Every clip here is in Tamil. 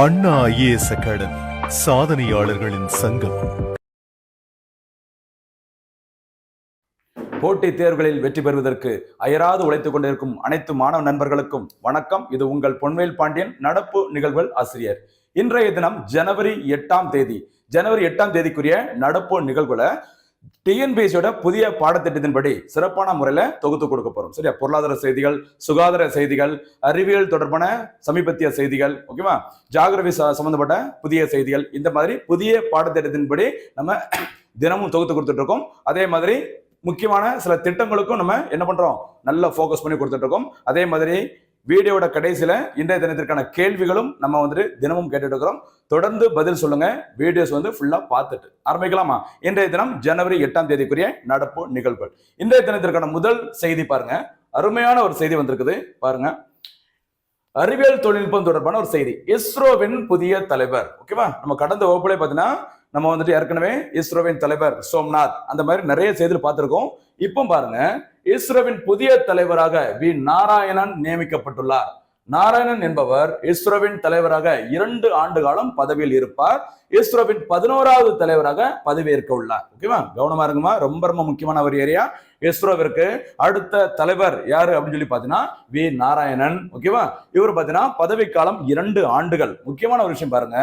அண்ணா ஐஏஎஸ் அகாடமி சாதனையாளர்களின் சங்கம். போட்டித் தேர்வுகளில் வெற்றி பெறுவதற்கு அயராது உழைத்துக் கொண்டிருக்கும் அனைத்து மாணவ நண்பர்களுக்கும் வணக்கம். இது உங்கள் பொன்வேல் பாண்டியன் நடப்பு நிகழ்வுகள் ஆசிரியர். இன்றைய தினம் ஜனவரி எட்டாம் தேதி. ஜனவரி எட்டாம் தேதிக்குரிய நடப்பு நிகழ்வுகளை டிஎன்பிஎஸ்சியோட புதிய பாடத்திட்டத்தின்படி சிறப்பான முறையில் தொகுத்து கொடுக்க போறோம். சரியா? பொருளாதார செய்திகள் சுகாதார செய்திகள் அறிவியல் தொடர்பான சமீபத்திய செய்திகள் ஓகேவா? ஜாகிரபி ச- சம்பந்தப்பட்ட புதிய செய்திகள் இந்த மாதிரி புதிய பாடத்திட்டத்தின்படி நம்ம தினமும் தொகுத்து கொடுத்துட்டு இருக்கோம். அதே மாதிரி முக்கியமான சில திட்டங்களுக்கும் நம்ம என்ன பண்றோம்? நல்ல ஃபோக்கஸ் பண்ணி கொடுத்துட்டு இருக்கோம். அதே மாதிரி வீடியோட கடைசியில் இன்றைய தினத்திற்கான கேள்விகளும் நம்ம வந்துட்டு தினமும் கேட்டுட்டு இருக்கிறோம் தொடர்ந்து பதில் சொல்லுங்க. வீடியோஸ் வந்து ஃபுல்லா பார்த்துட்டு ஆரம்பிக்கலாமா? இன்றைய தினம் ஜனவரி எட்டாம் தேதிக்குரிய நடப்பு நிகழ்வுகள். இன்றைய தினத்திற்கான முதல் செய்தி பாருங்க. அருமையான ஒரு செய்தி வந்திருக்குது. பாருங்க. அறிவியல் தொழில்நுட்பம் தொடர்பான ஒரு செய்தி. இஸ்ரோவின் புதிய தலைவர். ஓகேவா நம்ம கடந்த வகுப்புல பார்த்தீங்கன்னா நம்ம வந்துட்டு ஏற்கனவே இஸ்ரோவின் தலைவர் சோம்நாத் அந்த மாதிரி நிறைய செய்திகள் பார்த்திருக்கோம். இப்போ பாருங்க இஸ்ரோவின் புதிய தலைவராக வி. நாராயணன் நியமிக்கப்பட்டுள்ளார். நாராயணன் என்பவர் இஸ்ரோவின் தலைவராக இரண்டு ஆண்டு காலம் பதவியில் இருப்பார். இஸ்ரோவின் பதினோராவது தலைவராக பதவியேற்க உள்ளார். ஓகேவா? கவனமா இருக்குமா ரொம்ப ரொம்ப முக்கியமான ஒரு ஏரியா இஸ்ரோவிற்கு அடுத்த தலைவர் யாரு அப்படின்னு சொல்லி பார்த்தீங்கன்னா வி நாராயணன் ஓகேவா இவர் பார்த்தீங்கன்னா பதவிக்காலம் இரண்டு ஆண்டுகள். முக்கியமான ஒரு விஷயம் பாருங்க.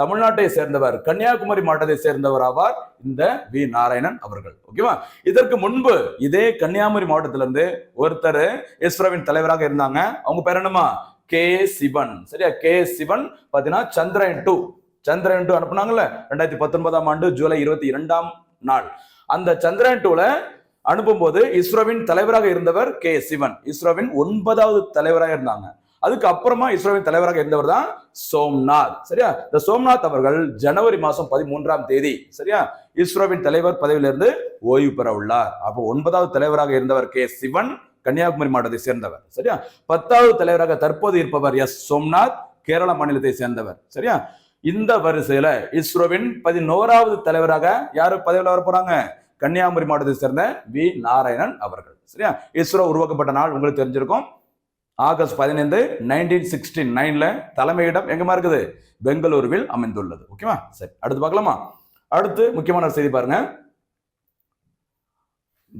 தமிழ்நாட்டை சேர்ந்தவர் கன்னியாகுமரி மாவட்டத்தை சேர்ந்தவர் ஆவார் இந்த வி நாராயணன் அவர்கள் ஓகேவா இதற்கு முன்பு இதே கன்னியாகுமரி மாவட்டத்திலிருந்து ஒருத்தர் இஸ்ரோவின் தலைவராக இருந்தாங்க. அவங்க பேர் என்னமா கே சிவன். சரியா? கே சிவன் பாத்தீங்கன்னா சந்திரன் டூ சந்திரன் டூ அனுப்புனாங்கல்ல? ரெண்டாயிரத்தி பத்தொன்பதாம் ஆண்டு ஜூலை இருபத்தி இரண்டாம் நாள். அந்த சந்திரன் டூல அனுப்பும்போது இஸ்ரோவின் தலைவராக இருந்தவர் கே. சிவன். இஸ்ரோவின் ஒன்பதாவது தலைவராக இருந்தாங்க. அதுக்கு அப்புறமா இஸ்ரோவின் தலைவராக இருந்தவர் தான் சோம்நாத். சரியா? இந்த சோம்நாத் அவர்கள் ஜனவரி மாசம் பதிமூன்றாம் தேதி சரியா? இஸ்ரோவின் தலைவர் பதவியிலிருந்து ஓய்வு பெற உள்ளார் அப்போ ஒன்பதாவது தலைவராக இருந்தவர் கே. சிவன் கன்னியாகுமரி மாவட்டத்தை சேர்ந்தவர். சரியா? பத்தாவது தலைவராக தற்போது இருப்பவர் எஸ். சோம்நாத் கேரள மாநிலத்தை சேர்ந்தவர். சரியா? இந்த வரிசையில இஸ்ரோவின் பதினோராவது தலைவராக யாரு பதவியில் வர போறாங்க கன்னியாகுமரி மாவட்டத்தை சேர்ந்த வி. நாராயணன் அவர்கள். சரியா? இஸ்ரோ உருவாக்கப்பட்ட நாள் உங்களுக்கு தெரிஞ்சிருக்கும். ஆகஸ்ட் பதினைந்து நைன்டீன் சிக்ஸ்டி நைன்ல தலைமையிடம் எங்கமா இருக்குது? பெங்களூருவில் அமைந்துள்ளது. ஓகேவா? சரி அடுத்து பார்க்கலாமா? அடுத்து முக்கியமான ஒரு செய்தி பாருங்க.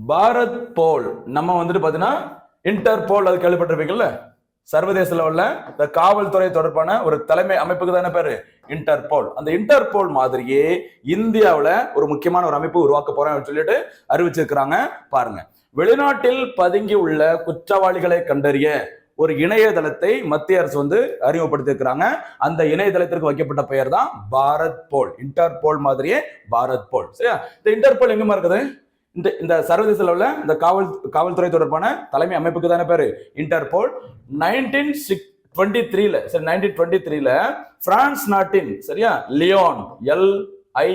பாரத் போல் நம்ம வந்துட்டு பாத்தீங்கன்னா இன்டர் போல் அது கேள்விப்பட்டிருப்பீங்கல்ல? சர்வதேச லெவல்ல இந்த காவல்துறை தொடர்பான ஒரு தலைமை அமைப்புக்கு தானே பேரு? இன்டர்போல் அந்த இன்டர்போல் மாதிரியே இந்தியாவில் ஒரு முக்கியமான ஒரு அமைப்பு உருவாக்க போறோம் சொல்லிட்டு அறிவிச்சிருக்கிறாங்க. பாருங்க. வெளிநாட்டில் பதுங்கி உள்ள குற்றவாளிகளை கண்டறிய ஒரு இணையதளத்தை மத்திய அரசு வந்து அறிமுகப்படுத்தியிருக்கிறாங்க அந்த இணையதளத்திற்கு வைக்கப்பட்ட பெயர் தான் பாரத் போல் இன்டர்போல் மாதிரியே பாரத் போல் சரியா? இந்த இன்டர்போல் எங்கமா இருக்குது? இந்த இந்த சர்வதேச லெவலில் இந்த காவல் காவல்துறை தொடர்பான தலைமை அமைப்புக்கு தானே பேரு? இன்டர்போல் நைன்டீன் சிக்ஸ் டுவெண்ட்டி த்ரீல சரி நைன்டீன் டுவெண்ட்டி த்ரீல பிரான்ஸ் நாட்டின் சரியா? Lyon L I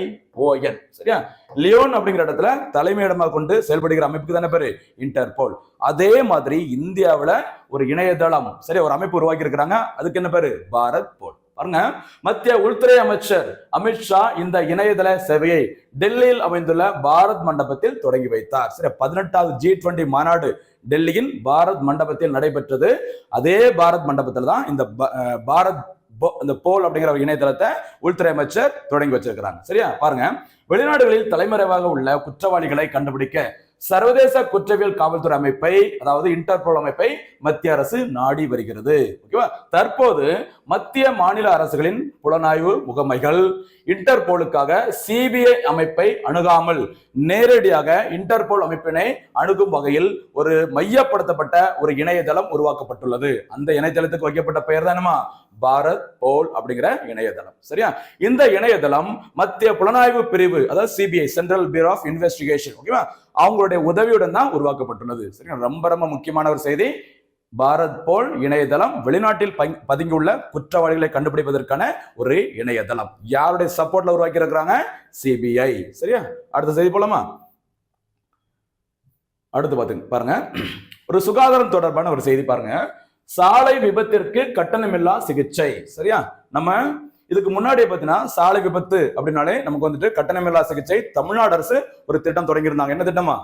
O N சரியா? லியோன் அப்படிங்கிற இடத்துல தலைமையிடமாக கொண்டு செயல்படுகிற அமைப்புக்கு தானே பேரு? இன்டர்போல். அதே மாதிரி இந்தியாவில் ஒரு இணையதளம் சரி ஒரு அமைப்பு உருவாக்கி இருக்கிறாங்க அதுக்கு என்ன பேரு? பாரத் போல் பாருங்க. மத்திய உள்துறை அமைச்சர் அமித்ஷா இந்த இணையதள சேவையை டெல்லியில் அமைந்துள்ள பாரத் மண்டபத்தில் தொடங்கி வைத்தார். சரி பதினெட்டாவது ஜி டுவெண்டி மாநாடு டெல்லியின் பாரத் மண்டபத்தில் நடைபெற்றது. அதே பாரத் மண்டபத்தில் தான் இந்த ப- பாரத் போ- இந்த போல் அப்படிங்கிற ஒரு இணையதளத்தை உள்துறை அமைச்சர் தொடங்கி வச்சிருக்கிறாங்க. சரியா? பாருங்க. வெளிநாடுகளில் தலைமறைவாக உள்ள குற்றவாளிகளை கண்டுபிடிக்க சர்வதேச குற்றவியல் காவல்துறை அமைப்பை அதாவது இன்டர்போல் அமைப்பை மத்திய அரசு நாடி வருகிறது. ஓகேவா தற்போது மத்திய மாநில அரசுகளின் புலனாய்வு முகமைகள் இன்டர்போலுக்காக சிபிஐ அமைப்பை அணுகாமல் நேரடியாக இன்டர்போல் அமைப்பினை அணுகும் வகையில் ஒரு மையப்படுத்தப்பட்ட ஒரு இணையதளம் உருவாக்கப்பட்டுள்ளது. அந்த இணையதளத்துக்கு வைக்கப்பட்ட பெயர் தானமா பாரத் போல் அப்படிங்கிற இணையதளம். சரியா? இந்த இணையதளம் மத்திய புலனாய்வு பிரிவு அதாவது CBI central bureau of investigation ஓகேவா அவங்களுடைய உதவியுடன் தான் உருவாக்கப்பட்டுள்ளது. சரியா? ரொம்ப ரொம்ப முக்கியமான ஒரு செய்தி. பாரத் போல் இணையதளம் வெளிநாட்டில் பங்- பதுங்கியுள்ள குற்றவாளிகளை கண்டுபிடிப்பதற்கான ஒரு இணையதளம். யாருடைய சப்போர்ட்ல உருவாக்கி இருக்கிறாங்க சிபிஐ சரியா? அடுத்த செய்தி போலாமா? அடுத்து பாத்துங்க பாருங்க. ஒரு சுகாதாரம் தொடர்பான ஒரு செய்தி பாருங்க. சாலை விபத்திற்கு கட்டணமில்லா சிகிச்சை. சரியா? நம்ம இதுக்கு முன்னாடி பார்த்தீங்கன்னா சாலை விபத்து அப்படின்னாலே நமக்கு வந்துட்டு கட்டணமில்லா சிகிச்சை தமிழ்நாடு அரசு ஒரு திட்டம் தொடங்கியிருந்தாங்க. என்ன திட்டமா?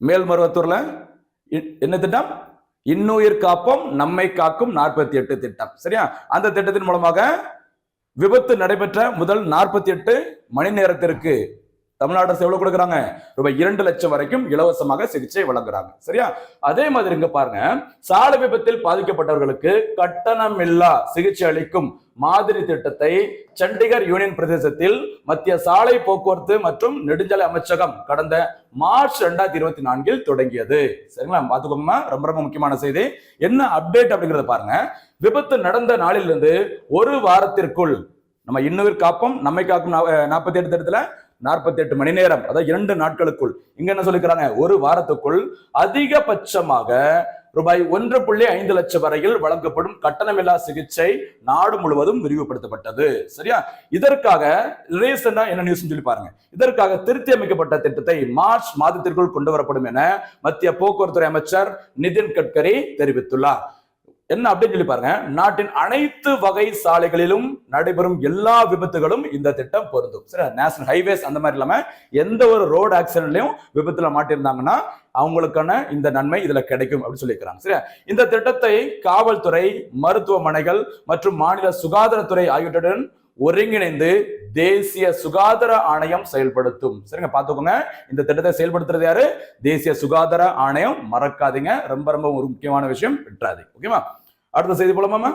மேல்மருவத்தூர்ல இ- என்ன திட்டம்? இன்னுயிர் காப்போம் நம்மை காக்கும் நாற்பத்தி எட்டு திட்டம். சரியா? அந்த திட்டத்தின் மூலமாக விபத்து நடைபெற்ற முதல் நாற்பத்தி எட்டு மணி நேரத்திற்கு தமிழ்நாடு அரசு எவ்வளவு கொடுக்குறாங்க? ரூபாய் இரண்டு லட்சம் வரைக்கும் இலவசமாக சிகிச்சை வழங்குறாங்க. சரியா? அதே மாதிரி இங்க பாருங்க சாலை விபத்தில் பாதிக்கப்பட்டவர்களுக்கு கட்டணமில்லா சிகிச்சை அளிக்கும் மாதிரி திட்டத்தை சண்டிகர் யூனியன் பிரதேசத்தில் மத்திய சாலை போக்குவரத்து மற்றும் நெடுஞ்சாலை அமைச்சகம் கடந்த மார்ச் ரெண்டாயிரத்தி இருபத்தி நான்கில் தொடங்கியது. சரிங்களா? பாத்துக்கோங்க ரொம்ப ரொம்ப முக்கியமான செய்தி. என்ன அப்டேட் அப்படிங்கறத பாருங்க. விபத்து நடந்த நாளிலிருந்து ஒரு வாரத்திற்குள் நம்ம இன்னொரு காப்போம் நம்மை காக்கும் நாற்பத்தி எட்டு திட்டத்துல நாற்பத்தி எட்டு மணி நேரம் அதாவது இரண்டு நாட்களுக்குள். இங்க என்ன சொல்லிக்கிறாங்க? ஒரு வாரத்துக்குள் அதிகபட்சமாக ரூபாய் ஒன்று புள்ளி ஐந்து லட்சம் வரையில் வழங்கப்படும் கட்டணமில்லா சிகிச்சை நாடு முழுவதும் விரிவுபடுத்தப்பட்டது. சரியா? இதற்காக ரீசெண்டா என்ன நியூஸ் சொல்லி பாருங்க. இதற்காக திருத்தி அமைக்கப்பட்ட திட்டத்தை மார்ச் மாதத்திற்குள் கொண்டு வரப்படும் என மத்திய போக்குவரத்துறை அமைச்சர் நிதின் கட்கரி தெரிவித்துள்ளார். என்ன அப்படின்னு சொல்லி பாருங்க. நாட்டின் அனைத்து வகை சாலைகளிலும் நடைபெறும் எல்லா விபத்துகளும் இந்த திட்டம் பொருந்தும். சரி நேஷனல் ஹைவேஸ் அந்த மாதிரி இல்லாம எந்த ஒரு ரோடு ஆக்சிடென்ட்லயும் விபத்துல மாட்டியிருந்தாங்கன்னா அவங்களுக்கான இந்த நன்மை இதுல கிடைக்கும் அப்படின்னு சொல்லியிருக்கிறாங்க. சரியா? இந்த திட்டத்தை காவல்துறை மருத்துவமனைகள் மற்றும் மாநில சுகாதாரத்துறை ஆகியவற்றுடன் ஒருங்கிணைந்து தேசிய சுகாதார ஆணையம் செயல்படுத்தும். சரிங்க பார்த்துக்கோங்க. இந்த திட்டத்தை செயல்படுத்துறது யாரு? தேசிய சுகாதார ஆணையம். மறக்காதீங்க. ரொம்ப ரொம்ப ஒரு முக்கியமான விஷயம். விட்டுறாதீங்க. ஓகேவா அடுத்த செய்தி போலாமா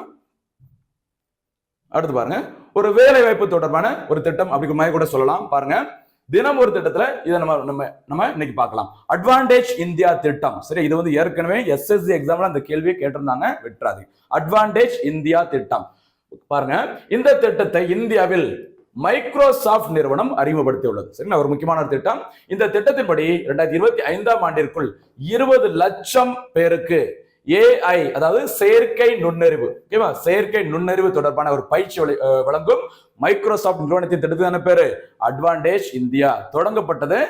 அடுத்து பாருங்க. ஒரு வேலை வாய்ப்பு தொடர்பான ஒரு திட்டம் அப்படிங்கிற மாதிரி கூட சொல்லலாம். பாருங்க. தினம் ஒரு திட்டத்துல இதை நம்ம நம்ம நம்ம இன்னைக்கு பார்க்கலாம். அட்வான்டேஜ் இந்தியா திட்டம். சரி இது வந்து ஏற்கனவே எஸ்எஸ்சி எக்ஸாம்ல அந்த கேள்வியை கேட்டிருந்தாங்க. விட்டுறாது அட்வான்டேஜ் இந்தியா திட்டம். பாருங்க. இந்த திட்டத்தை இந்தியாவில் மைக்ரோசாஃப்ட் நிறுவனம் அறிமுகப்படுத்தியுள்ளது. சரிங்களா? ஒரு முக்கியமான திட்டம். இந்த திட்டத்தின்படி இரண்டாயிரத்தி இருபத்தி ஐந்தாம் ஆண்டிற்குள் இருபது லட்சம் பேருக்கு ஏஐ அதாவது செயற்கை நுண்ணறிவு ஓகேவா? செயற்கை நுண்ணறிவு தொடர்பான ஒரு பயிற்சி வழி- வழங்கும் மைக்ரோசாஃப்ட் நிறுவனத்தின் திட்டத்துக்கான பேரு அட்வான்டேஜ் இந்தியா தொடங்கப்பட்டது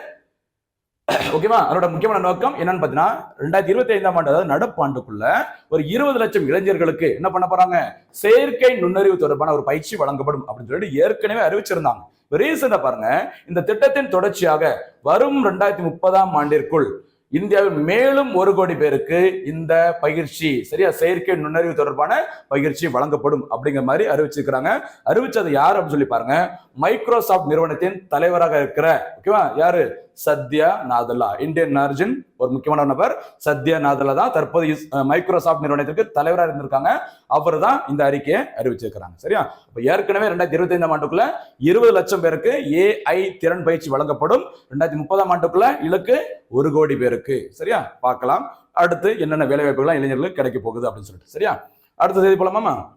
ஓகேவா அதோட முக்கியமான நோக்கம் என்னன்னு பாத்தீங்கன்னா ரெண்டாயிரத்தி இருபத்தி ஐந்தாம் ஆண்டு அதாவது நடப்பாண்டுக்குள்ள ஒரு இருபது லட்சம் இளைஞர்களுக்கு என்ன பண்ண போறாங்க? செயற்கை நுண்ணறிவு தொடர்பான ஒரு பயிற்சி வழங்கப்படும் அப்படின்னு சொல்லிட்டு ஏற்கனவே அறிவிச்சிருந்தாங்க. ரீசெண்டா பாருங்க இந்த திட்டத்தின் தொடர்ச்சியாக வரும் ரெண்டாயிரத்தி முப்பதாம் ஆண்டிற்குள் இந்தியாவில் மேலும் ஒரு கோடி பேருக்கு இந்த பயிற்சி சரியா? செயற்கை நுண்ணறிவு தொடர்பான பயிற்சி வழங்கப்படும் அப்படிங்கிற மாதிரி அறிவிச்சிருக்கிறாங்க. அறிவிச்சது யார் அப்படின்னு சொல்லி பாருங்க மைக்ரோசாஃப்ட் நிறுவனத்தின் தலைவராக இருக்கிற ஓகேவா யாரு? சத்யா நாதலா இந்தியன் அர்ஜுன் ஒரு முக்கியமான நபர். சத்யா நாதலா தான் தற்போது இஸ்- மைக்ரோசாஃப்ட் நிறுவனத்திற்கு தலைவராக இருந்திருக்காங்க. அவர் தான் இந்த அறிக்கையை அறிவிச்சிருக்கிறாங்க. சரியா? இப்போ ஏற்கனவே ரெண்டாயிரத்தி இருபத்தி ஐந்தாம் ஆண்டுக்குள்ள இருபது லட்சம் பேருக்கு ஏஐ திறன் பயிற்சி வழங்கப்படும். ரெண்டாயிரத்தி முப்பதாம் ஆண்டுக்குள்ள இலக்கு ஒரு கோடி பேருக்கு. சரியா? பார்க்கலாம். அடுத்து என்னென்ன வேலைவாய்ப்புகள் இளைஞர்களுக்கு கிடைக்க போகுது அப்படின்னு சொல்லிட்டு. சரியா? அடுத்த செய்தி போலாமாமா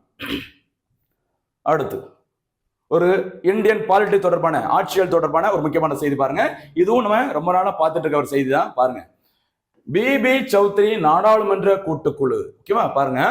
அடுத்து. ஒரு இந்தியன் பாலிட்டி தொடர்பான ஆட்சியல் தொடர்பான ஒரு முக்கியமான செய்தி பாருங்க. இதுவும் நம்ம ரொம்ப நாளா பார்த்துட்டு இருக்க ஒரு செய்தி தான். பாருங்க. பிபி சௌத்ரி நாடாளுமன்ற கூட்டுக்குழு. ஓகேவா? பாருங்க.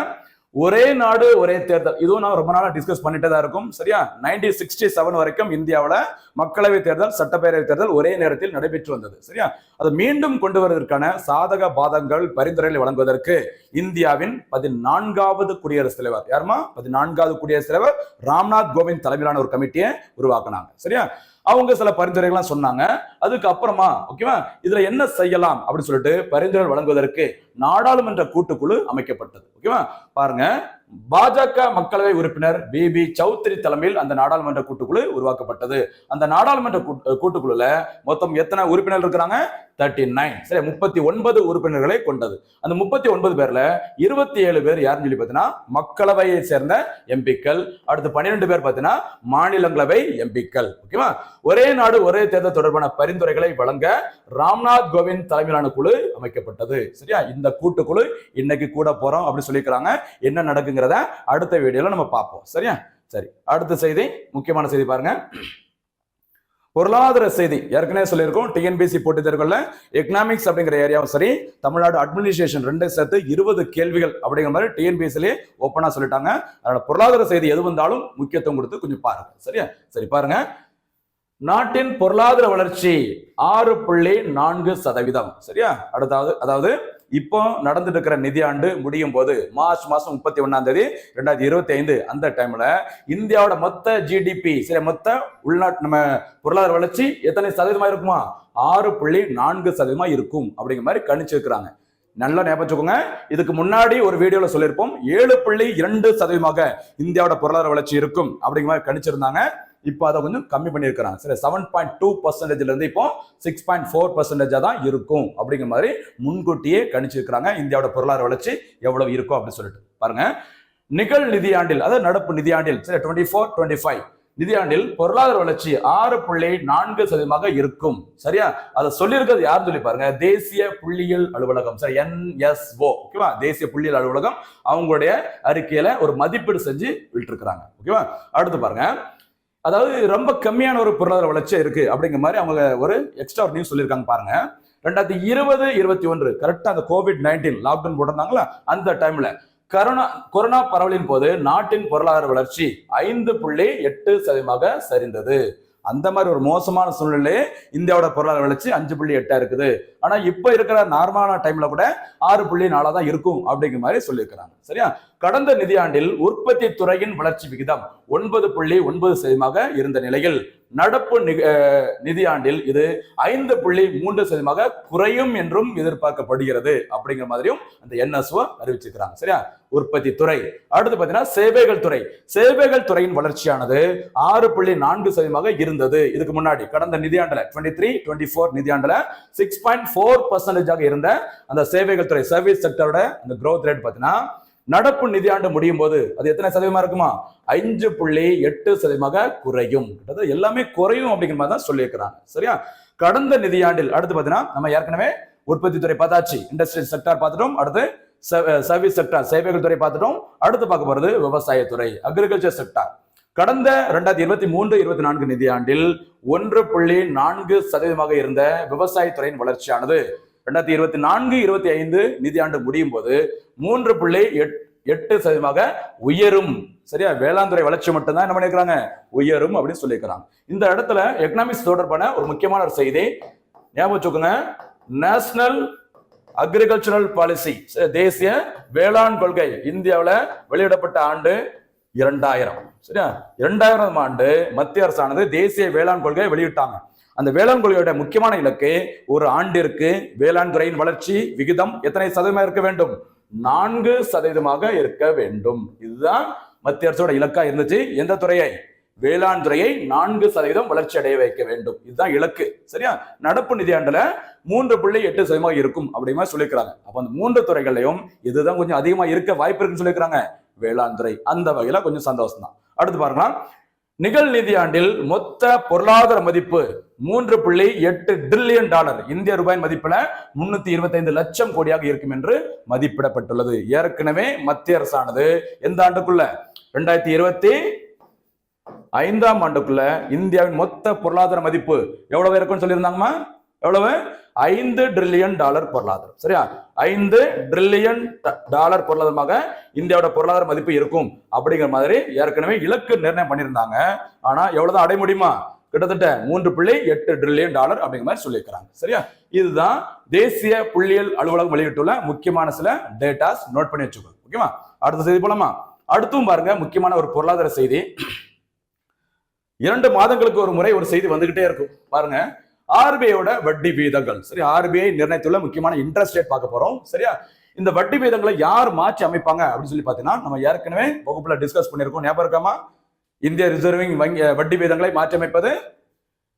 ஒரே நாடு ஒரே தேர்தல். இதுவும் நான் ரொம்ப நாளாக டிஸ்கஸ் பண்ணிட்டே தான் இருக்கும். சரியா? நைன்டீன் சிக்ஸ்டி செவன் வரைக்கும் இந்தியாவில் மக்களவை தேர்தல் சட்டப்பேரவை தேர்தல் ஒரே நேரத்தில் நடைபெற்று வந்தது. சரியா? அதை மீண்டும் கொண்டு வருவதற்கான சாதக பாதங்கள் பரிந்துரைகளை வழங்குவதற்கு இந்தியாவின் பதினான்காவது குடியரசுத் தலைவர். யாருமா? பதினான்காவது குடியரசுத் தலைவர் ராம்நாத் கோவிந்த் தலைமையிலான ஒரு கமிட்டியை உருவாக்குனாங்க. சரியா? அவங்க சில பரிந்துரைகள்லாம் சொன்னாங்க. அதுக்கு அப்புறமா ஓகேவா இதுல என்ன செய்யலாம் அப்படின்னு சொல்லிட்டு பரிந்துரை வழங்குவதற்கு நாடாளுமன்ற கூட்டுக்குழு அமைக்கப்பட்டது. ஓகேவா பாருங்க. பாஜக மக்களவை உறுப்பினர் பிபி சௌத்ரி தலைமையில் அந்த நாடாளுமன்ற கூட்டுக்குழு உருவாக்கப்பட்டது. அந்த நாடாளுமன்ற கூட்டுக்குழுல மொத்தம் எத்தனை உறுப்பினர் இருக்கிறாங்க? தேர்ட்டி நைன் சரி முப்பத்தி ஒன்பது உறுப்பினர்களை கொண்டது. அந்த முப்பத்தி ஒன்பது பேர்ல இருபத்தி ஏழு பேர் யாருன்னு சொல்லி பார்த்தீங்கன்னா மக்களவையை சேர்ந்த எம்பிக்கள். அடுத்து பன்னிரெண்டு பேர் பார்த்தீங்கன்னா மாநிலங்களவை எம்பிக்கள். ஓகேவா ஒரே நாடு ஒரே தேர்தல் தொடர்பான பரிந்துரைகளை வழங்க ராம்நாத் கோவிந்த் தலைமையிலான குழு அமைக்கப்பட்டது. சரியா? இந்த கூட்டுக்குழு இன்னைக்கு கூட போறோம் அப்படின்னு சொல்லியிருக்கிறாங்க. என்ன நடக்குங்கிறத அடுத்த வீடியோல நம்ம பார்ப்போம். சரியா? சரி. அடுத்த செய்தி முக்கியமான செய்தி பாருங்க. பொருளாதார செய்தி. ஏற்கனவே சொல்லியிருக்கோம். டிஎன்பிசி போட்டித் தேர்வுகள்ல எக்கனாமிக்ஸ் அப்படிங்கிற ஏரியாவும் சரி தமிழ்நாடு அட்மினிஸ்ட்ரேஷன் ரெண்டு சேர்த்து இருபது கேள்விகள் அப்படிங்கிற மாதிரி டிஎன்பிசிலே ஓப்பனா சொல்லிட்டாங்க. அதனால பொருளாதார செய்தி எது வந்தாலும் முக்கியத்துவம் கொடுத்து கொஞ்சம் பாருங்க. சரியா? சரி பாருங்க. நாட்டின் பொருளாதார வளர்ச்சி ஆறு புள்ளி நான்கு சதவீதம். சரியா? அடுத்தாவது அதாவது இப்போ நடந்துட்டு இருக்கிற நிதியாண்டு முடியும் போது மார்ச் மாசம் முப்பத்தி ஒன்னாம் தேதி ரெண்டாயிரத்தி இருபத்தி ஐந்து அந்த டைம்ல இந்தியாவோட மொத்த ஜிடிபி சில மொத்த உள்நாட்டு நம்ம பொருளாதார வளர்ச்சி எத்தனை சதவீதமா இருக்குமா? ஆறு புள்ளி நான்கு சதவீதமா இருக்கும் அப்படிங்கிற மாதிரி கணிச்சிருக்கிறாங்க. நல்லா ஞாபகம் வச்சுக்கோங்க. இதுக்கு முன்னாடி ஒரு வீடியோல சொல்லியிருப்போம் ஏழு புள்ளி இரண்டு சதவீதமாக இந்தியாவோட பொருளாதார வளர்ச்சி இருக்கும் அப்படிங்கிற மாதிரி கணிச்சிருந்தாங்க. இப்போ அதை கொஞ்சம் கம்மி பண்ணியிருக்கிறாங்க சரி செவன் பாயிண்ட் டூ பர்சன்டேஜ்லேருந்து இப்போ சிக்ஸ் பாயிண்ட் ஃபோர் பர்சன்டேஜாக தான் இருக்கும் அப்படிங்கிற மாதிரி முன்கூட்டியே கணிச்சிருக்கிறாங்க. இந்தியாவோட பொருளாதார வளர்ச்சி எவ்வளவு இருக்கும் அப்படின்னு சொல்லிட்டு. பாருங்க. நிகழ் நிதியாண்டில் அதாவது நடப்பு நிதியாண்டில் சரி டுவெண்ட்டி ஃபோர் டுவெண்ட்டி ஃபைவ் நிதியாண்டில் பொருளாதார வளர்ச்சி ஆறு புள்ளி நான்கு சதவீதமாக இருக்கும். சரியா? அதை சொல்லியிருக்கிறது யாருன்னு சொல்லி பாருங்க. தேசிய புள்ளியியல் அலுவலகம் சரி என்எஸ்ஓ ஓகேவா தேசிய புள்ளியியல் அலுவலகம் அவங்களுடைய அறிக்கையில ஒரு மதிப்பீடு செஞ்சு விட்டுருக்குறாங்க. ஓகேவா அடுத்து பாருங்க. அதாவது ரொம்ப கம்மியான ஒரு பொருளாதார வளர்ச்சி இருக்கு அப்படிங்கிற மாதிரி அவங்க ஒரு எக்ஸ்ட்ரா ஒரு நியூஸ் சொல்லியிருக்காங்க பாருங்க. ரெண்டாயிரத்தி இருபது இருபத்தி ஒன்று கரெக்டாக அந்த கோவிட் நைன்டீன் லாக்டவுன் போட்டிருந்தாங்களா? அந்த டைம்ல கரோனா கொரோனா பரவலின் போது நாட்டின் பொருளாதார வளர்ச்சி ஐந்து புள்ளி எட்டு சதவீதமாக சரிந்தது. அந்த மாதிரி ஒரு மோசமான சூழ்நிலையே இந்தியாவோட பொருளாதார வளர்ச்சி அஞ்சு புள்ளி எட்டா இருக்குது. ஆனா இப்ப இருக்கிற நார்மலான டைம்ல கூட ஆறு புள்ளி நாலா தான் இருக்கும் அப்படிங்கிற மாதிரி சொல்லியிருக்கிறாங்க. சரியா? கடந்த நிதியாண்டில் உற்பத்தி துறையின் வளர்ச்சி விகிதம் ஒன்பது புள்ளி ஒன்பது சதவீதமாக இருந்த நிலையில் நடப்பு நி- நிதியாண்டில் இது ஐந்து புள்ளி மூன்று சதவீதமாக குறையும் என்றும் எதிர்பார்க்கப்படுகிறது அப்படிங்கிற மாதிரியும் அந்த என்எஸ்ஓ அறிவிச்சிருக்கிறாங்க. சரியா? உற்பத்தி துறை. அடுத்து பார்த்தீங்கன்னா சேவைகள் துறை. சேவைகள் துறையின் வளர்ச்சியானது ஆறு புள்ளி நான்கு சதவீதமாக இருந்தது. இதுக்கு முன்னாடி கடந்த நிதியாண்டுல டுவெண்ட்டி த்ரீ டுவெண்ட்டி ஃபோர் நிதியாண்டுல சிக்ஸ் பாயிண்ட் ஃபோர் பர்சன்டேஜாக இருந்த அந்த சேவைகள் துறை சர்வீஸ் செக்டரோட அந்த க்ரோத் ரேட் பார்த்தீங்கன்னா நடப்பு நிதியாண்டு முடியும் போது அது எத்தனை சதவீதமா இருக்குமா? அஞ்சு புள்ளி எட்டு சதவீதமாக குறையும். கிட்டத்தட்ட எல்லாமே குறையும் அப்படிங்கிற மாதிரி தான் சொல்லியிருக்கிறாங்க. சரியா? கடந்த நிதியாண்டில் அடுத்து பார்த்தீங்கன்னா நம்ம ஏற்கனவே உற்பத்தி துறை பார்த்தாச்சு. இண்டஸ்ட்ரியல் செக்டார் பார்த்துட்டோம். அடுத்து சர்வீஸ் செக்டார் சேவைகள் துறை பார்த்துட்டோம். அடுத்து பார்க்க போறது விவசாயத்துறை அக்ரிகல்ச்சர் செக்டார் கடந்த ரெண்டாயிரத்தி இருபத்தி மூன்று இருபத்தி நான்கு நிதியாண்டில் ஒன்று புள்ளி நான்கு சதவீதமாக இருந்த விவசாயத்துறையின் வளர்ச்சியானது ரெண்டாயிரத்தி இருபத்தி நான்கு இருபத்தி ஐந்து நிதியாண்டு முடியும் போது மூன்று புள்ளி எட்- எட்டு சதவீதமாக உயரும். சரியா? வேளாண் துறை வளர்ச்சி மட்டும்தான் என்ன பண்ணிருக்கிறாங்க உயரும் அப்படின்னு சொல்லியிருக்கிறாங்க. இந்த இடத்துல எக்கனாமிக்ஸ் தொடர்பான ஒரு முக்கியமான ஒரு செய்தி. ஞாபகம் வச்சுக்கோங்க. நேஷனல் அக்ரிகல்ச்சரல் பாலிசி தேசிய வேளாண் கொள்கை இந்தியாவில் வெளியிடப்பட்ட ஆண்டு இரண்டாயிரம். சரியா? இரண்டாயிரம் ஆண்டு மத்திய அரசானது தேசிய வேளாண் கொள்கையை வெளியிட்டாங்க. அந்த வேளாண் கொள்கையோட முக்கியமான இலக்கு ஒரு ஆண்டிற்கு வேளாண் துறையின் வளர்ச்சி விகிதம் எத்தனை சதவீதமாக இருக்க வேண்டும்? நான்கு சதவீதமாக இருக்க வேண்டும். இதுதான் மத்திய அரசோட இலக்கா இருந்துச்சு. எந்த துறையை? வேளாண் துறையை நான்கு சதவீதம் வளர்ச்சி அடைய வைக்க வேண்டும். இதுதான் இலக்கு. சரியா? நடப்பு நிதியாண்டுல மூன்று புள்ளி எட்டு சதவீதமாக இருக்கும் அப்படிமா சொல்லிக்கிறாங்க சொல்லியிருக்கிறாங்க. அப்ப அந்த மூன்று துறைகளையும் இதுதான் கொஞ்சம் அதிகமா இருக்க வாய்ப்பு இருக்குன்னு சொல்லியிருக்கிறாங்க. வேளாண் துறை. அந்த வகையில கொஞ்சம் சந்தோஷம் தான் அடுத்து பாருங்களா நிகழ் நிதியாண்டில் மொத்த பொருளாதார மதிப்பு மூன்று புள்ளி எட்டு டிரில்லியன் டாலர் இந்திய ரூபாய் மதிப்புல முன்னூத்தி இருபத்தைந்து லட்சம் கோடியாக இருக்கும் என்று மதிப்பிடப்பட்டுள்ளது. ஏற்கனவே மத்திய அரசானது எந்த ஆண்டுக்குள்ள? ரெண்டாயிரத்தி இருபத்தி ஐந்தாம் ஆண்டுக்குள்ள இந்தியாவின் மொத்த பொருளாதார மதிப்பு எவ்வளவு இருக்கும்னு சொல்லியிருந்தாங்கம்மா? எவ்வளவு? ஐந்து ட்ரில்லியன் டாலர் பொருளாதாரம். சரியா? ஐந்து ட்ரில்லியன் டாலர் பொருளாதாரமாக இந்தியாவோட பொருளாதார மதிப்பு இருக்கும் அப்படிங்கிற மாதிரி ஏற்கனவே இலக்கு நிர்ணயம் பண்ணியிருந்தாங்க. ஆனா எவ்வளவுதான் அடைய முடியுமா? கிட்டத்தட்ட மூன்று புள்ளி எட்டு ட்ரில்லியன் டாலர் அப்படிங்கிற மாதிரி சொல்லியிருக்கிறாங்க. சரியா? இதுதான் தேசிய புள்ளியியல் அலுவலகம் வெளியிட்டுள்ள முக்கியமான சில டேட்டாஸ் நோட் பண்ணி வச்சுக்கோங்க. ஓகேவா? அடுத்த செய்தி போலாமா? அடுத்தும் பாருங்க முக்கியமான ஒரு பொருளாதார செய்தி. இரண்டு மாதங்களுக்கு ஒரு முறை ஒரு செய்தி வந்துகிட்டே இருக்கும். பாருங்க. ஆர்பிஐயோட வட்டி வீதங்கள். சரி ஆர்பிஐ நிர்ணயித்துள்ள முக்கியமான இன்ட்ரெஸ்ட் ரேட் பார்க்க போறோம். சரியா? இந்த வட்டி வீதங்களை யார் மாற்றி அமைப்பாங்க அப்படின்னு சொல்லி பார்த்தீங்கன்னா நம்ம ஏற்கனவே வகுப்புல டிஸ்கஸ் பண்ணியிருக்கோம். ஞாபகம் இருக்காமா? இந்திய ரிசர்விங் வங்கி வட்டி வீதங்களை மாற்றி அமைப்பது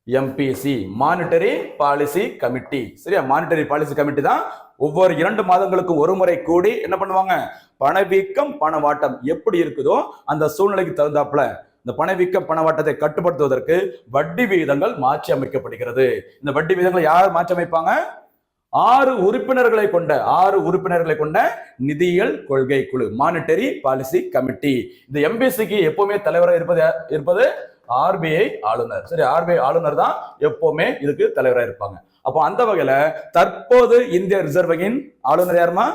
எம்பிசி மானிட்டரி பாலிசி கமிட்டி சரியா? மானிட்டரி பாலிசி கமிட்டி தான் ஒவ்வொரு இரண்டு மாதங்களுக்கும் ஒரு முறை கூடி என்ன பண்ணுவாங்க? பணவீக்கம் பணவாட்டம் எப்படி இருக்குதோ அந்த சூழ்நிலைக்கு தகுந்தாப்புல இந்த பணவீக்க பணவாட்டத்தை கட்டுப்படுத்துவதற்கு வட்டி விகிதங்கள் மாற்றி அமைக்கப்படுகிறது. இந்த வட்டி விகிதங்களை யார் மாற்றி அமைப்பாங்க? ஆறு உறுப்பினர்களை கொண்ட ஆறு உறுப்பினர்களை கொண்ட நிதியியல் கொள்கை குழு மானிட்டரி பாலிசி கமிட்டி இந்த எம்பிசிக்கு எப்பவுமே தலைவராக இருப்பது இருப்பது? ஆர்பிஐ ஆளுநர். சரி ஆர்பிஐ ஆளுநர் தான் எப்பவுமே இதுக்கு தலைவராக இருப்பாங்க. அப்போ அந்த வகையில தற்போது இந்திய ரிசர்வ் வங்கியின் ஆளுநர் யாருமா?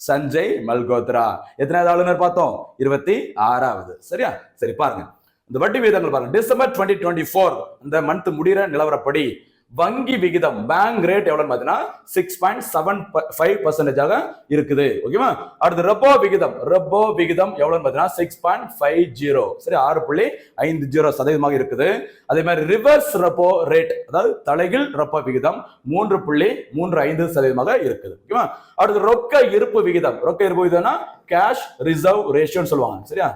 சஞ்சய் மல்கோத்ரா. எத்தனாவது ஆளுநர் பார்த்தோம்? இருபத்தி ஆறாவது. சரியா? சரி பாருங்க. இந்த வட்டி விகிதங்கள் பாருங்க. டிசம்பர் டுவெண்ட்டி டுவெண்ட்டி ஃபோர் இந்த மந்த் முடிகிற நிலவரப்படி வங்கி விகிதம் பேங்க் ரேட் எவ்வளவுன்னு பார்த்தீங்கன்னா சிக்ஸ் பாயிண்ட் செவன் ஃபைவ் பர்சன்டேஜாக இருக்குது. ஓகேவா அடுத்து ரெப்போ விகிதம் ரெப்போ விகிதம் எவ்வளவுன்னு பார்த்தீங்கன்னா சிக்ஸ் பாயிண்ட் ஃபைவ் ஜீரோ சரி ஆறு புள்ளி ஐந்து ஜீரோ சதவீதமாக இருக்குது. அதே மாதிரி ரிவர்ஸ் ரெப்போ ரேட் அதாவது தலைகில் ரெப்போ விகிதம் மூன்று புள்ளி மூன்று ஐந்து சதவீதமாக இருக்குது. ஓகேவா அடுத்து ரொக்க இருப்பு விகிதம் ரொக்க இருப்பு விகிதம்னா கேஷ் ரிசர்வ் ரேஷியோன்னு சொல்லுவாங்க. சரியா?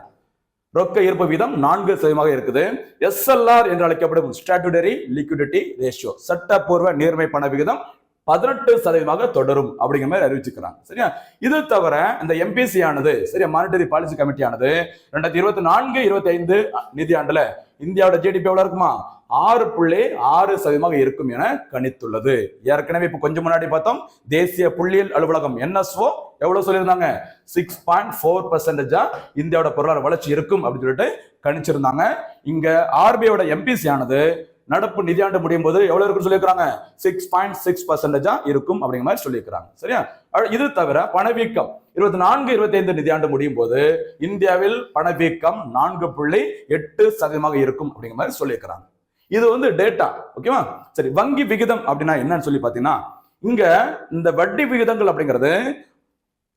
ரொக்க இருப்பு வீதம் நான்கு சதவீதமாக இருக்குது. எஸ்எல்ஆர் என்று அழைக்கப்படும் ஸ்டாட்டுடரி லிக்விடிட்டி ரேஷியோ சட்டப்பூர்வ நேர்மை பண விகிதம் பதினெட்டு சதவீதமாக தொடரும் அப்படிங்கிற மாதிரி அறிவிச்சுக்கிறாங்க சரியா? இது தவிர இந்த எம்பிசி ஆனது சரியா மானிட்டரி பாலிசி கமிட்டி ஆனது ரெண்டாயிரத்தி இருபத்தி நான்கு இருபத்தி ஐந்து நிதியாண்டுல இந்தியாவோட ஜிடிபி எவ்வளவு இருக்குமா? ஆறு புள்ளி ஆறு சதவீதமாக இருக்கும் என கணித்துள்ளது. ஏற்கனவே இப்ப கொஞ்சம் முன்னாடி பார்த்தோம் தேசிய புள்ளியியல் அலுவலகம் என்எஸ்ஓ எவ்வளவு சொல்லியிருந்தாங்க? சிக்ஸ் பாயிண்ட் ஃபோர் பர்சன்டேஜா இந்தியாவோட பொருளாதார வளர்ச்சி இருக்கும் அப்படின்னு சொல்லிட்டு கணிச்சிருந்தாங்க. இங்க ஆர்பிஐயோட எம்பிசி ஆனது நடப்பு நிதியாண்டு முடியும் போது எவ்வளவு இருக்குன்னு சொல்லியிருக்காங்க சிக்ஸ் பாயிண்ட் சிக்ஸ் பர்சன்டேஜா இருக்கும் அப்படிங்கிற மாதிரி சொல்லியிருக்காங்க சரியா? இது தவிர பணவீக்கம். இருபத்தி நான்கு இருபத்தி ஐந்து நிதியாண்டு முடியும் போது இந்தியாவில் பணவீக்கம் நான்கு புள்ளி எட்டு சதவீதமாக இருக்கும் அப்படிங்கிற மாதிரி சொல்லியிருக்கிறாங்க. இது வந்து டேட்டா ஓகேவா சரி வங்கி விகிதம் அப்படின்னா என்னன்னு சொல்லி பாத்தீங்கன்னா இங்க இந்த வட்டி விகிதங்கள் அப்படிங்கிறது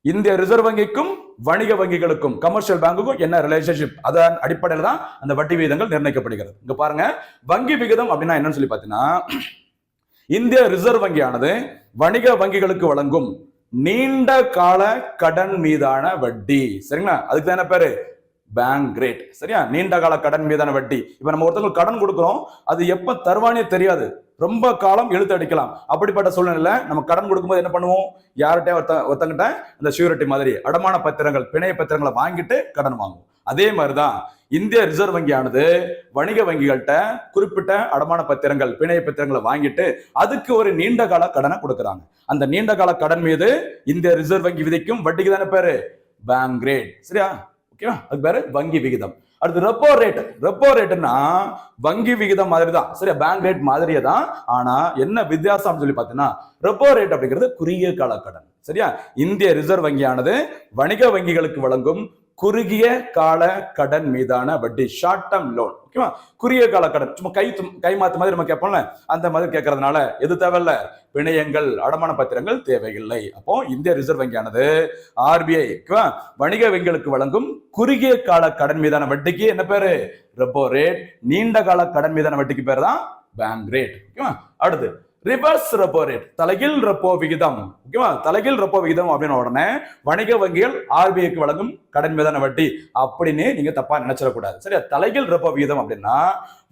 இந்திய ரிசர்வ் வங்கிக்கும் வணிக வங்கிகளுக்கும் கமர்ஷியல் பேங்குக்கும் என்ன ரிலேஷன்ஷிப் அதன் அடிப்படையில் தான் அந்த வட்டி விகிதங்கள் நிர்ணயிக்கப்படுகிறது. இங்க பாருங்க வங்கி விகிதம் அப்படின்னா என்னன்னு சொல்லி பார்த்தீங்கன்னா இந்திய ரிசர்வ் வங்கியானது வணிக வங்கிகளுக்கு வழங்கும் நீண்ட கால கடன் மீதான வட்டி. சரிங்களா? அதுக்கு தான் என்ன பேரு? பேங்க் ரேட் சரியா? நீண்ட கால கடன் மீதான வட்டி. இப்போ நம்ம ஒருத்தவங்களுக்கு கடன் கொடுக்குறோம் அது எப்போ தருவானே தெரியாது. ரொம்ப காலம் இழுத்து அடிக்கலாம். அப்படிப்பட்ட சூழ்நிலையில நம்ம கடன் கொடுக்கும்போது என்ன பண்ணுவோம்? யார்கிட்ட ஒருத்த ஒருத்தங்கிட்ட இந்த ஷூரிட்டி மாதிரி அடமான பத்திரங்கள் பிணைய பத்திரங்களை வாங்கிட்டு கடன் வாங்குவோம். அதே மாதிரிதான் இந்திய ரிசர்வ் வங்கியானது வணிக வங்கிகள்கிட்ட குறிப்பிட்ட அடமான பத்திரங்கள் பிணைய பத்திரங்களை வாங்கிட்டு அதுக்கு ஒரு நீண்ட கால கடனை கொடுக்குறாங்க. அந்த நீண்ட கால கடன் மீது இந்திய ரிசர்வ் வங்கி விதிக்கும் வட்டிக்கு தானே பேரு? பேங்க் ரேட் சரியா? ஓகேவா? அது பேரு வங்கி விகிதம். அடுத்து ரெப்போ ரேட் ரெப்போ ரேட்னா வங்கி விகிதம் மாதிரி தான் சரியா? பேங்க் ரேட் மாதிரியே தான். ஆனா என்ன வித்தியாசம் சொல்லி பார்த்தீங்கன்னா ரெப்போ ரேட் அப்படிங்கிறது குறுகிய கால கடன். சரியா? இந்திய ரிசர்வ் வங்கியானது வணிக வங்கிகளுக்கு வழங்கும் குறுகிய கால கடன் மீதான வட்டி ஷார்ட் டேர்ம் லோன் ஓகேவா? குறுகிய கால கடன். சும்மா கை கை மாத்து மாதிரி நம்ம கேட்போம்ல? அந்த மாதிரி கேட்கறதுனால எது தேவையில்ல? பிணையங்கள் அடமான பத்திரங்கள் தேவையில்லை. அப்போ இந்திய ரிசர்வ் வங்கியானது ஆர்பிஐ வணிக வங்கிகளுக்கு வழங்கும் குறுகிய கால கடன் மீதான வட்டிக்கு என்ன பேரு? ரெப்போ ரேட் நீண்ட கால கடன் மீதான வட்டிக்கு பேர் தான் பேங்க் ரேட் ஓகேவா? அடுத்து ரிவர்ஸ் ரெப்போ ரேட் தலைகீழ் ரெப்போ விகிதம். ஓகேவா தலைகீழ் ரெப்போ விகிதம் அப்படின்னு உடனே வணிக வங்கிகள் ஆர்பிஐக்கு வழங்கும் கடன் மீதான வட்டி அப்படின்னு நீங்க தப்பா நினைச்சிடக்கூடாது. சரியா? தலைகீழ் ரெப்போ விகிதம் அப்படின்னா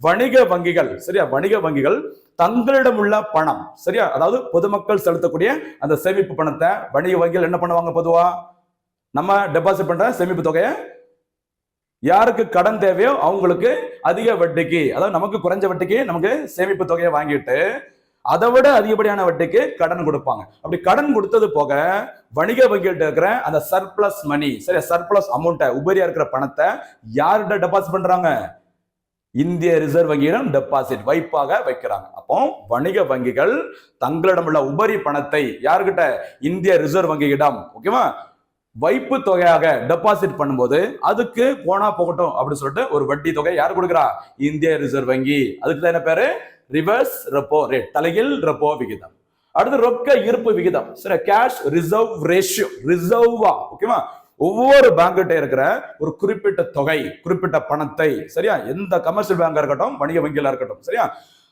வணிக வங்கிகள் சரியா? வணிக வங்கிகள் தங்களிடம் உள்ள பணம் சரியா? அதாவது பொதுமக்கள் செலுத்தக்கூடிய அந்த சேமிப்பு பணத்தை வணிக வங்கிகள் என்ன பண்ணுவாங்க பொதுவா? நம்ம டெபாசிட் பண்ற சேமிப்பு தொகையை யாருக்கு கடன் தேவையோ அவங்களுக்கு அதிக வட்டிக்கு அதாவது நமக்கு குறைஞ்ச வட்டிக்கு நமக்கு சேமிப்பு தொகையை வாங்கிட்டு அதை விட அதிகப்படியான வட்டிக்கு கடன் கொடுப்பாங்க. அப்படி கடன் கொடுத்தது போக வணிக வங்கிகிட்ட இருக்கிற அந்த சர்ப்ளஸ் மணி சரி சர்ப்ளஸ் அமௌண்ட்டை உபரியா இருக்கிற பணத்தை யார்கிட்ட டெபாசிட் பண்றாங்க? இந்திய ரிசர்வ் வங்கியிடம் டெபாசிட் வைப்பாக வைக்கிறாங்க. அப்போ வணிக வங்கிகள் தங்களிடம் உள்ள உபரி பணத்தை யாருக்கிட்ட இந்திய ரிசர்வ் வங்கியிடம் ஓகேவா வைப்பு தொகையாக டெபாசிட் பண்ணும்போது அதுக்கு போனா போகட்டும் அப்படின்னு சொல்லிட்டு ஒரு வட்டி தொகை யார் கொடுக்குறா? இந்திய ரிசர்வ் வங்கி. அதுக்கு தான் என்ன பேரு? ரிவர்ஸ் ரெப்போ ரேட் தலையில் ரெப்போ விகிதம். அடுத்து ரொக்க இருப்பு விகிதம். சரி கேஷ் ரிசர்வ் ரேஷியோ ரிசர்வா ஓகேவா ஒவ்வொரு பேங்கிட்ட இருக்கிற ஒரு குறிப்பிட்ட தொகை குறிப்பிட்ட பணத்தை சரியா? எந்த கமர்ஷியல் பேங்கா இருக்கட்டும் வணிக வங்கியில இருக்கட்டும் சரியா?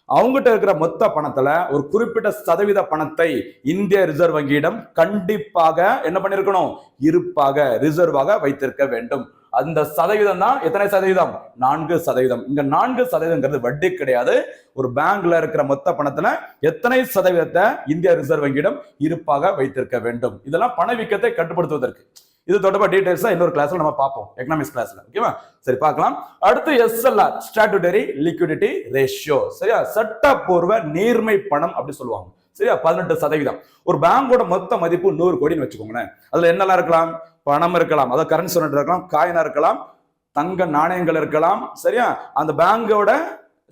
அவங்ககிட்ட இருக்கிற மொத்த பணத்துல ஒரு குறிப்பிட்ட சதவீத பணத்தை இந்திய ரிசர்வ் வங்கியிடம் கண்டிப்பாக என்ன பண்ணிருக்கணும்? இருப்பாக ரிசர்வாக வைத்திருக்க வேண்டும். அந்த சதவீதம் தான் எத்தனை சதவீதம்? நான்கு சதவீதம். இங்க நான்கு சதவீதங்கிறது வட்டி கிடையாது. ஒரு பேங்க்ல இருக்கிற மொத்த பணத்துல எத்தனை சதவீதத்தை இந்திய ரிசர்வ் வங்கியிடம் இருப்பாக வைத்திருக்க வேண்டும்? இதெல்லாம் பணவீக்கத்தை கட்டுப்படுத்துவதற்கு. இது தொடர்பாக டீடைல்ஸ் இன்னொரு கிளாஸ்ல நம்ம பார்ப்போம். எக்கனாமிக்ஸ் கிளாஸ்ல ஓகேவா சரி பார்க்கலாம். அடுத்து எஸ்எல்ஆர் ஸ்டாட்டுடரி லிக்விடிட்டி ரேஷியோ சரியா? சட்டப்பூர்வ நீர்மை பணம் அப்படி சொல்லுவாங்க. சரியா? பதினெட்டு சதவீதம். ஒரு பேங்கோட மொத்த மதிப்பு நூறு கோடின்னு வச்சுக்கோங்களேன். அதுல என்னெல்லாம் இருக்கலாம்? பணம் இருக்கலாம் அதாவது கரன்சி இருக்கலாம் காயினா இருக்கலாம் தங்க நாணயங்கள் இருக்கலாம் சரியா? அந்த பேங்கோட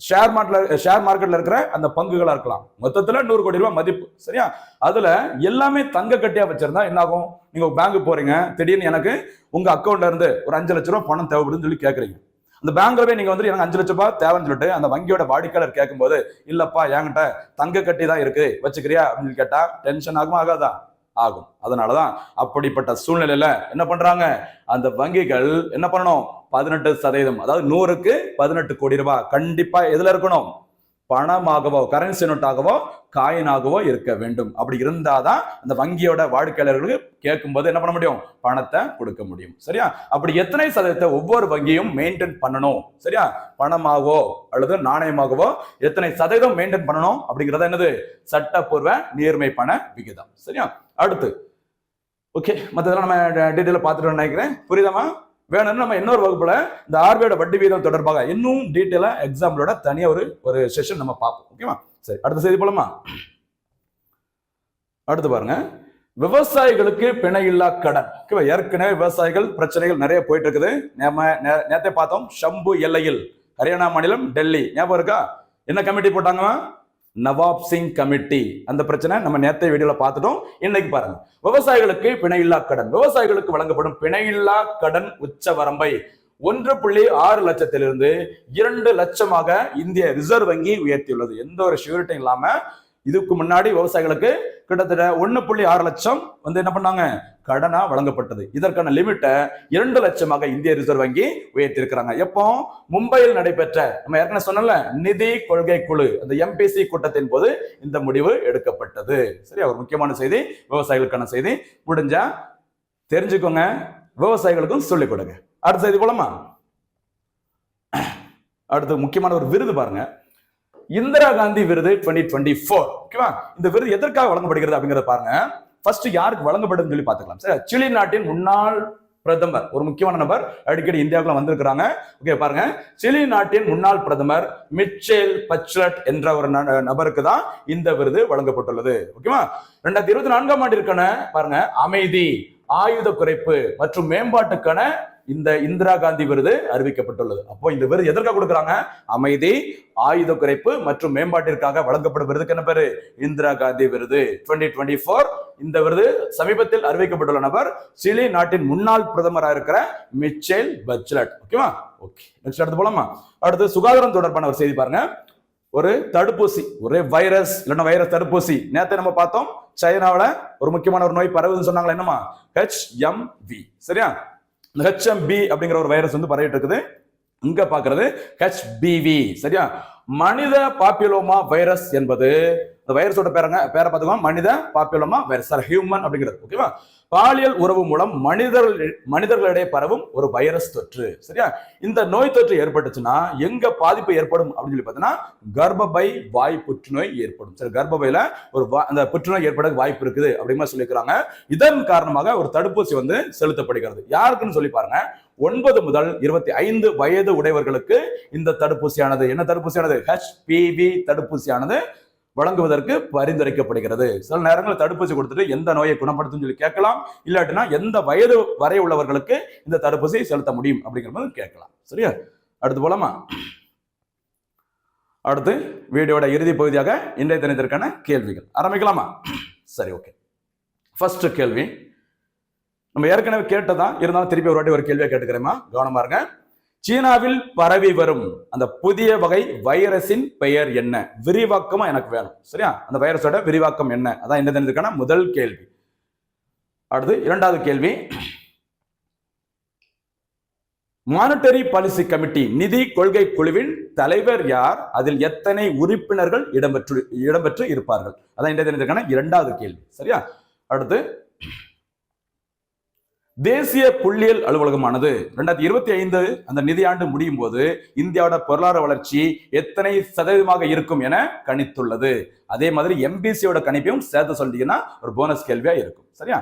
ஷேர் மார்க்கெட்ல ஷேர் மார்க்கெட்ல இருக்கிற அந்த பங்குகளா இருக்கலாம். மொத்தத்துல நூறு கோடி ரூபாய் மதிப்பு சரியா? அதுல எல்லாமே தங்க கட்டியா வச்சிருந்தா என்ன ஆகும் நீங்க பேங்க் போறீங்க திடீர்னு எனக்கு உங்க அக்கௌண்ட்ல இருந்து ஒரு அஞ்சு லட்ச ரூபாய் பணம் தேவைப்படுதுன்னு சொல்லி கேக்குறீங்க. அந்த பேங்க்ல போய் நீங்க வந்து எனக்கு அஞ்சு லட்ச ரூபாய் தேவைன்னு சொல்லிட்டு அந்த வங்கியோட வாடிக்கையாளர் கேட்கும்போது இல்லப்பா என்கிட்ட தங்க கட்டி தான் இருக்கு வச்சுக்கிறியா? அப்படின்னு கேட்டா டென்ஷன் ஆகுமா ஆகாதா? ஆகும். அதனாலதான் அப்படிப்பட்ட சூழ்நிலையில என்ன பண்றாங்க? அந்த வங்கிகள் என்ன பண்ணணும்? பதினெட்டு சதவீதம் அதாவது நூறுக்கு பதினெட்டு கோடி ரூபாய் கண்டிப்பா எதுல இருக்கணும்? பணமாகவோ கரன்சி நோட்டாகவோ காயினாகவோ இருக்க வேண்டும். அப்படி இருந்தாதான் அந்த வங்கியோட வாடிக்கையாளர்களுக்கு கேட்கும்போது என்ன பண்ண முடியும்? பணத்தை கொடுக்க முடியும். சரியா? அப்படி எத்தனை சதவீதத்தை ஒவ்வொரு வங்கியும் மெயின்டைன் பண்ணணும்? சரியா? பணமாகவோ அல்லது நாணயமாகவோ எத்தனை சதவீதம் மெயின்டைன் பண்ணணும்? அப்படிங்கறது என்னது? சட்டப்பூர்வ நேர்மை பண விகிதம். சரியா? அடுத்து. ஓகே மற்றதெல்லாம் நம்ம டீட்டெயிலாக பார்த்துட்டு நினைக்கிறேன். புரியுதாமா வேணும்னு நம்ம இன்னொரு வகுப்புல இந்த ஆர்பிஐயோட வட்டி வீதம் தொடர்பாக இன்னும் டீட்டெயிலா எக்ஸாம்பிளோட தனியா ஒரு ஒரு செஷன் நம்ம பார்ப்போம். ஓகேவா சரி அடுத்த செய்தி போலாமா? அடுத்து பாருங்க. விவசாயிகளுக்கு பிணையில்லா கடன். ஓகேவா ஏற்கனவே விவசாயிகள் பிரச்சனைகள் நிறைய போயிட்டு இருக்குது நம்ம நே- பார்த்தோம் ஷம்பு எல்லையில். ஹரியானா மாநிலம் டெல்லி. ஞாபகம் இருக்கா? என்ன கமிட்டி போட்டாங்க நவாப் சிங் கமிட்டி. அந்த பிரச்சனை நம்ம நேத்தை வீடியோல பார்த்துட்டோம். இன்னைக்கு பாருங்க. விவசாயிகளுக்கு பிணையில்லா கடன். விவசாயிகளுக்கு வழங்கப்படும் பிணையில்லா கடன் உச்ச வரம்பை ஒன்று புள்ளி ஆறு லட்சத்திலிருந்து இரண்டு லட்சமாக இந்திய ரிசர்வ் வங்கி உயர்த்தியுள்ளது. எந்த ஒரு ஷூரிட்டியும் இல்லாம இதுக்கு முன்னாடி விவசாயிகளுக்கு கிட்டத்தட்ட ஒன்று புள்ளி ஆறு லட்சம் வந்து என்ன பண்ணாங்க? கடனா வழங்கப்பட்டது. இதற்கான லிமிட்டை இரண்டு லட்சமாக இந்திய ரிசர்வ் வங்கி உயர்த்தியிருக்கிறாங்க. எப்போ? மும்பையில் நடைபெற்ற நம்ம ஏற்கனவே சொன்னல நிதி கொள்கை குழு அந்த எம்பிசி கூட்டத்தின் போது இந்த முடிவு எடுக்கப்பட்டது. சரி ஒரு முக்கியமான செய்தி விவசாயிகளுக்கான செய்தி. முடிஞ்சா தெரிஞ்சுக்கோங்க. விவசாயிகளுக்கும் சொல்லிக் கொடுங்க. அடுத்த செய்தி போலமா? அடுத்து முக்கியமான ஒரு விருது பாருங்க. இந்திரா காந்தி விருது டுவெண்ட்டி டுவெண்ட்டி ஃபோர் ஓகேவா இந்த விருது எதற்காக வழங்கப்படுகிறது அப்படிங்கறத பாருங்க. ஃபர்ஸ்ட் யாருக்கு வழங்கப்படுதுன்னு சொல்லி பார்த்துக்கலாம். சரி சிலி நாட்டின் முன்னாள் பிரதமர் ஒரு முக்கியமான நபர் அடிக்கடி இந்தியாவுக்குள்ள வந்திருக்கிறாங்க. ஓகே பாருங்க. சிலி நாட்டின் முன்னாள் பிரதமர் மிச்சேல் பச்லட் என்ற ஒரு ந- நபருக்கு தான் இந்த விருது வழங்கப்பட்டுள்ளது. ஓகேவா ரெண்டாயிரத்தி இருபத்தி நான்காம் ஆண்டிற்கான பாருங்க அமைதி ஆயுத குறைப்பு மற்றும் மேம்பாட்டுக்கான இந்த இந்திரா காந்தி விருது அறிவிக்கப்பட்டுள்ளது. அப்போ இந்த விருது எதற்காக கொடுக்குறாங்க? அமைதி ஆயுத குறைப்பு மற்றும் மேம்பாட்டிற்காக வழங்கப்படும் விருதுக்கு என்ன பேரு? இந்திரா காந்தி விருது. 2024 டுவெண்ட்டி ஃபோர் இந்த விருது சமீபத்தில் அறிவிக்கப்பட்டுள்ள நபர் சிலி நாட்டின் முன்னாள் பிரதமராக இருக்கிற மிச்சேல் பச்லட் ஓகேவா ஓகே நெக்ஸ்ட் அடுத்து போலாமா? அடுத்து சுகாதாரம் தொடர்பான ஒரு செய்தி பாருங்க. ஒரு தடுப்பூசி ஒரே வைரஸ் இல்லைன்னா வைரஸ் தடுப்பூசி. நேத்து நம்ம பார்த்தோம் சைனாவில் ஒரு முக்கியமான ஒரு நோய் பரவுதுன்னு சொன்னாங்களா என்னமா ஹெச்எம்வி சரியா? இந்த ஹெச்எம்பி அப்படிங்கிற ஒரு வைரஸ் வந்து பரவிட்டு இருக்குது. இங்க பாக்குறது ஹெச்பிவி சரியா? மனித பாப்பியலோமா வைரஸ் என்பது இந்த வைரஸோட பேரங்க பேரை பார்த்துக்கோங்க. மனித பாப்பியோமா வைரஸ். சார் ஹியூமன் அப்படிங்கிறது. ஓகேவா பாலியல் உறவு மூலம் மனிதர்கள் மனிதர்களிடையே பரவும் ஒரு வைரஸ் தொற்று. சரியா? இந்த நோய் தொற்று ஏற்பட்டுச்சுன்னா எங்க பாதிப்பு ஏற்படும் அப்படின்னு சொல்லி பார்த்தீங்கன்னா கர்ப்பப்பை வாய் புற்றுநோய் ஏற்படும். சரி கர்ப்பப்பையில ஒரு அந்த புற்றுநோய் ஏற்பட வாய்ப்பு இருக்குது அப்படின்னு சொல்லியிருக்கிறாங்க. இதன் காரணமாக ஒரு தடுப்பூசி வந்து செலுத்தப்படுகிறது. யாருக்குன்னு சொல்லி பாருங்க. ஒன்பது முதல் இருபத்தி ஐந்து வயது உடையவர்களுக்கு இந்த தடுப்பூசியானது. என்ன தடுப்பூசியானது? ஹெச்பிவி தடுப்பூசியானது வழங்குவதற்கு பரிந்துரைக்கப்படுகிறது. சில நேரங்களில் தடுப்பூசி கொடுத்துட்டு எந்த நோயை குணப்படுத்தும் சொல்லி கேட்கலாம். இல்லாட்டினா எந்த வயது வரை உள்ளவர்களுக்கு இந்த தடுப்பூசி செலுத்த முடியும் அப்படிங்கிற மாதிரி கேட்கலாம். சரியா? அடுத்து போலாமா? அடுத்து வீடியோட இறுதி பகுதியாக இன்றைய தினத்திற்கான கேள்விகள். ஆரம்பிக்கலாமா? சரி ஓகே ஃபர்ஸ்ட் கேள்வி. நம்ம ஏற்கனவே கேட்டதான் இருந்தாலும் திருப்பி ஒரு வாட்டி ஒரு கேள்வியை கேட்டுக்கிறேமா கவனமா இருங்க. சீனாவில் பரவி வரும் அந்த புதிய வகை வைரஸின் பெயர் என்ன? விரிவாக்கமா எனக்கு வேணும். சரியா? அந்த வைரஸோட விரிவாக்கம் என்ன? அதான் இந்த தினத்துக்கான முதல் கேள்வி. அடுத்து இரண்டாவது கேள்வி. மானிட்டரி பாலிசி கமிட்டி நிதி கொள்கை குழுவின் தலைவர் யார்? அதில் எத்தனை உறுப்பினர்கள் இடம்பெற்று இடம்பெற்று இருப்பார்கள்? அதான் இந்த தினத்துக்கான இரண்டாவது கேள்வி. சரியா? அடுத்து தேசிய புள்ளியியல் அலுவலகமானது ரெண்டாயிரத்தி இருபத்தி ஐந்து அந்த நிதியாண்டு முடியும் போது இந்தியாவோட பொருளாதார வளர்ச்சி எத்தனை சதவீதமாக இருக்கும் என கணித்துள்ளது. அதே மாதிரி எம்பிசியோட கணிப்பையும் சேர்த்து சொல்லிட்டீங்கன்னா ஒரு போனஸ் கேள்வியா இருக்கும். சரியா?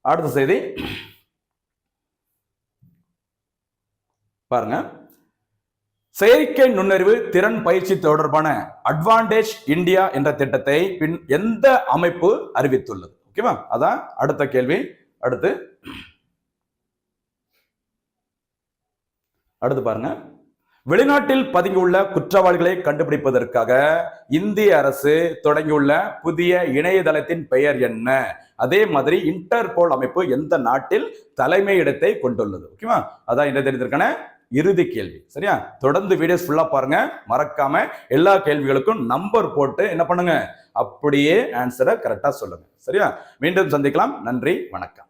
அடுத்த செய்தி. பாருங்க. செயற்கை நுண்ணறிவு திறன் பயிற்சி தொடர்பான அட்வான்டேஜ் இந்தியா என்ற திட்டத்தை பின் எந்த அமைப்பு அறிவித்துள்ளது? ஓகேவா? அதான் அடுத்த கேள்வி. அடுத்து அடுத்து பாருங்க. வெளிநாட்டில் பதுங்கியுள்ள குற்றவாளிகளை கண்டுபிடிப்பதற்காக இந்திய அரசு தொடங்கியுள்ள புதிய இணையதளத்தின் பெயர் என்ன? அதே மாதிரி இன்டர்போல் அமைப்பு எந்த நாட்டில் தலைமை இடத்தை கொண்டுள்ளது? ஓகேவா? அதான் என்ன தெரிந்திருக்கான இறுதி கேள்வி. சரியா? தொடர்ந்து வீடியோஸ் ஃபுல்லா பாருங்க. மறக்காம எல்லா கேள்விகளுக்கும் நம்பர் போட்டு என்ன பண்ணுங்க? அப்படியே ஆன்சரை கரெக்டா சொல்லுங்க. சரியா? மீண்டும் சந்திக்கலாம். நன்றி. வணக்கம்.